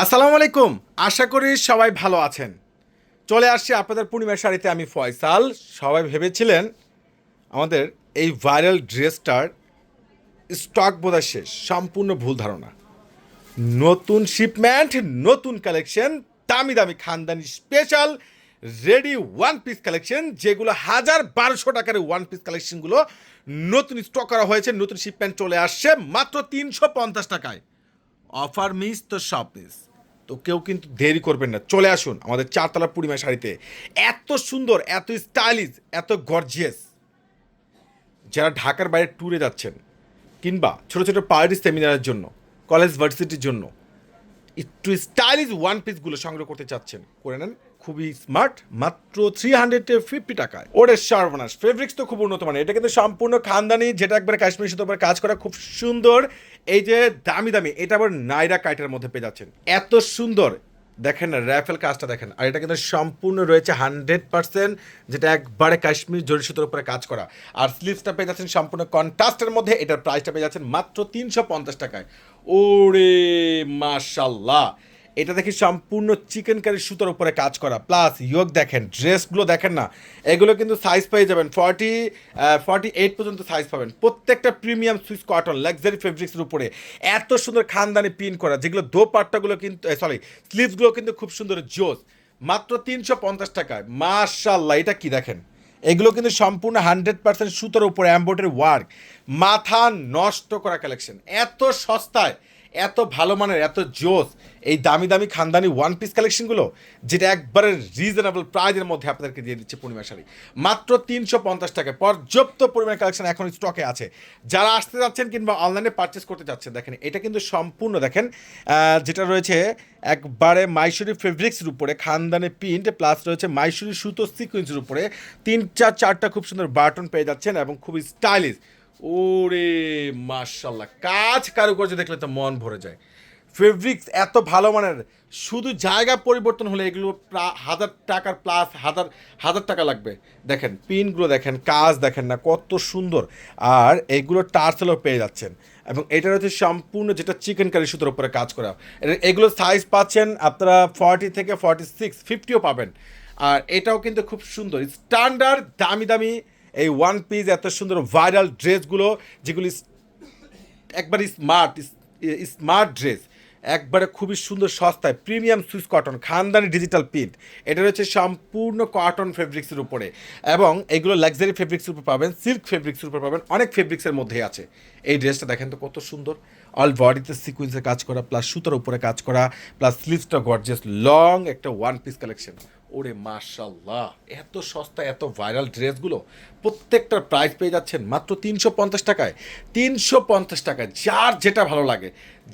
আসসালামু আলাইকুম। আশা করি সবাই ভালো আছেন। চলে আসছি আপনাদের পূর্ণিমার শাড়িতে আমি ফয়সাল। সবাই ভেবেছিলেন আমাদের এই ভাইরাল ড্রেসটার স্টক বোধহয় শেষ, সম্পূর্ণ ভুল ধারণা। নতুন শিপমেন্ট নতুন কালেকশন দামি দামি খানদানি special ready one piece collection যেগুলো হাজার বারোশো টাকার ওয়ান পিস কালেকশনগুলো নতুন স্টক করা হয়েছে, নতুন শিপমেন্ট চলে আসছে, মাত্র তিনশো পঞ্চাশ টাকায়। অফার মিস তো সব মিস। তো কেউ কিন্তু দেরি করবেন না। চলে আসুন আমাদের চারতলা পূর্ণিমা শাড়িতে। এত সুন্দর, এত স্টাইলিশ এত গর্জিয়াস যারা ঢাকার বাইরে ট্যুরে যাচ্ছেন কিংবা ছোটো ছোটো পার্টি সেমিনারের জন্য কলেজ ভার্সিটির জন্য, একটু স্টাইলিশ ওয়ান পিসগুলো সংগ্রহ করতে চাচ্ছেন, করে নেন। খুবই স্মার্ট মাত্র থ্রি হান্ড্রেড ফিফটি টাকায়। ওরে সর্বনাশ ফেব্রিক্স তো খুব উন্নত মানের। এটা কিন্তু সম্পূর্ণ খানদানি, যেটা একবারে কাশ্মীর সুতো কাজ করা, খুব সুন্দর। এই যে দামি দামি, এটা আবার নাইরা কাইটের মধ্যে পেয়ে যাচ্ছেন। এত সুন্দর। দেখেন না, র্যাফেল কাজটা দেখেন। আর এটা কিন্তু সম্পূর্ণ রয়েছে হান্ড্রেড পার্সেন্ট যেটা একবারে কাশ্মীর জরি সুতোর উপরে কাজ করা। আর স্লিভসটা পেয়ে যাচ্ছেন সম্পূর্ণ কন্ট্রাস্টের মধ্যে, এটার প্রাইসটা পেয়ে যাচ্ছেন মাত্র তিনশো পঞ্চাশ টাকায়। ওরে মাশাল্লাহ! এটা দেখি সম্পূর্ণ চিকেন কারি সুতোর উপরে কাজ করা। প্লাস ইয়োগ দেখেন ড্রেসগুলো দেখেন না, এগুলো কিন্তু সাইজ পেয়ে যাবেন। ফর্টি ফর্টি এইট পর্যন্ত সাইজ পাবেন। প্রত্যেকটা প্রিমিয়াম সুইস কটন লাক্সারি ফেব্রিক্সের উপরে। এত সুন্দর খানদানি পিন করা, যেগুলো দো পাট্টাগুলো কিন্তু সরি স্লিভসগুলো কিন্তু খুব সুন্দর, জোস। মাত্র তিনশো পঞ্চাশ টাকায়। মাশাল্লাহ এটা কি দেখেন? এগুলো কিন্তু সম্পূর্ণ হান্ড্রেড পার্সেন্ট সুতোর উপরে অ্যাম্বোটারি ওয়ার্ক মাথা নষ্ট করা কালেকশন এত সস্তায়। এত ভালো মানের, এত জোস, এই দামি দামি খানদানি ওয়ান পিস কালেকশনগুলো যেটা একবারে রিজনেবল প্রাইজের মধ্যে আপনাদেরকে দিয়ে দিচ্ছে পূর্ণিমা শাড়ি। মাত্র তিনশো পঞ্চাশ টাকায় পর্যাপ্ত পরিমাণ কালেকশন এখন স্টকে আছে। যারা আসতে যাচ্ছেন কিংবা অনলাইনে পারচেস করতে যাচ্ছেন, দেখেন, এটা কিন্তু সম্পূর্ণ দেখেন যেটা রয়েছে একবারে মাইসুরি ফেব্রিক্সের উপরে, খানদানি প্রিন্ট প্লাস রয়েছে মাইসুরি সুতো সিকুয়েন্সের উপরে, তিন চার, চারটা খুব সুন্দর বাটন পেয়ে যাচ্ছেন এবং খুবই স্টাইলিশ ওরে মাশাল্লাহ কাজ কারুকার্য দেখলে তো মন ভরে যায়। ফেব্রিক্স এত ভালো মানের, শুধু জায়গা পরিবর্তন হলে এগুলো হাজার টাকার প্লাস হাজার হাজার টাকা লাগবে। দেখেন, পিনগুলো দেখেন, কাজ দেখেন না, কত সুন্দর। আর এগুলো টার্সেলও পেয়ে যাচ্ছেন। এবং এটা হচ্ছে সম্পূর্ণ যেটা চিকেন কারি সুতোর উপরে কাজ করা। এগুলো সাইজ পাচ্ছেন আপনারা ফর্টি থেকে ফর্টি সিক্স ফিফটিও পাবেন। আর এটাও কিন্তু খুব সুন্দর স্ট্যান্ডার্ড দামি দামি এই ওয়ান পিস এত সুন্দর ভাইরাল ড্রেসগুলো, যেগুলি একবারে স্মার্ট স্মার্ট ড্রেস একবারে খুবই সুন্দর সস্তায় প্রিমিয়াম সুইস কটন খানদানি ডিজিটাল প্রিন্ট এটা রয়েছে সম্পূর্ণ কটন ফেব্রিক্সের উপরে। এবং এগুলো লাক্সারি ফেব্রিক্সের উপর পাবেন সিল্ক ফেব্রিক্সের উপর পাবেন, অনেক ফেব্রিক্সের মধ্যে আছে। এই ড্রেসটা দেখেন তো কত সুন্দর। অল বডিতে সিকুয়েন্সের কাজ করা প্লাস সুতার উপরে কাজ করা প্লাস স্লিভসটা গর্জিয়াস লং একটা ওয়ান পিস কালেকশন ওরে মাশাল্লাহ এত সস্তা, এত ভাইরাল ড্রেসগুলো, প্রত্যেকটার প্রাইস পেয়ে যাচ্ছেন মাত্র তিনশো পঞ্চাশ টাকায়। তিনশো পঞ্চাশ টাকায়, যার যেটা ভালো লাগে,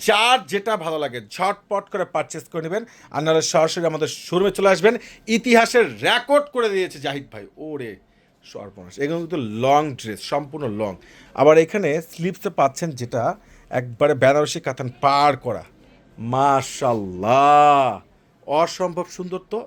যার যেটা ভালো লাগে, ঝটপট করে পারচেস করে নেবেন। আর নাহলে সরাসরি আমাদের শোরুমে চলে আসবেন। ইতিহাসের রেকর্ড করে দিয়েছে জাহিদ ভাই। ওরে সর্বনাশ, এগুলো কিন্তু লং ড্রেস সম্পূর্ণ লং আবার এখানে স্লিপসে পাচ্ছেন যেটা একবারে বেনারসি কাতান পার করা। মাশাল্লাহ অসম্ভব সুন্দর তো।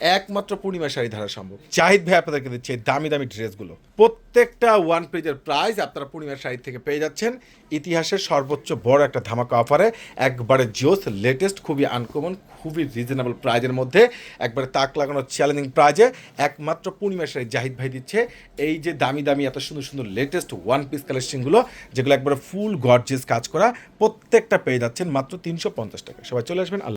একমাত্র পূর্ণিমা শাড়ি ধারা সম্ভব। চাহিদ ভাই আপনাদেরকে দিচ্ছে দামি দামি ড্রেসগুলো। প্রত্যেকটা ওয়ান পেজের প্রাইস আপনারা পূর্ণিমা শাড়ি থেকে পেয়ে যাচ্ছেন। ইতিহাসের সর্বোচ্চ বড় একটা ধামাকা অফারে একবারে জোস লেটেস্ট খুবই আনকমন খুবই রিজনেবল প্রাইজের মধ্যে। একবারে তাক লাগানো চ্যালেঞ্জিং প্রাইজে একমাত্র পূর্ণিমা শাড়ি জাহিদ ভাই দিচ্ছে। এই যে দামি দামি, এত সুন্দর সুন্দর লেটেস্ট ওয়ান পিস কালেকশনগুলো যেগুলো একবারে ফুল গর্জেস কাজ করা, প্রত্যেকটা পেয়ে যাচ্ছেন মাত্র তিনশো পঞ্চাশ টাকা সবাই চলে আসবেন, আল্লাহ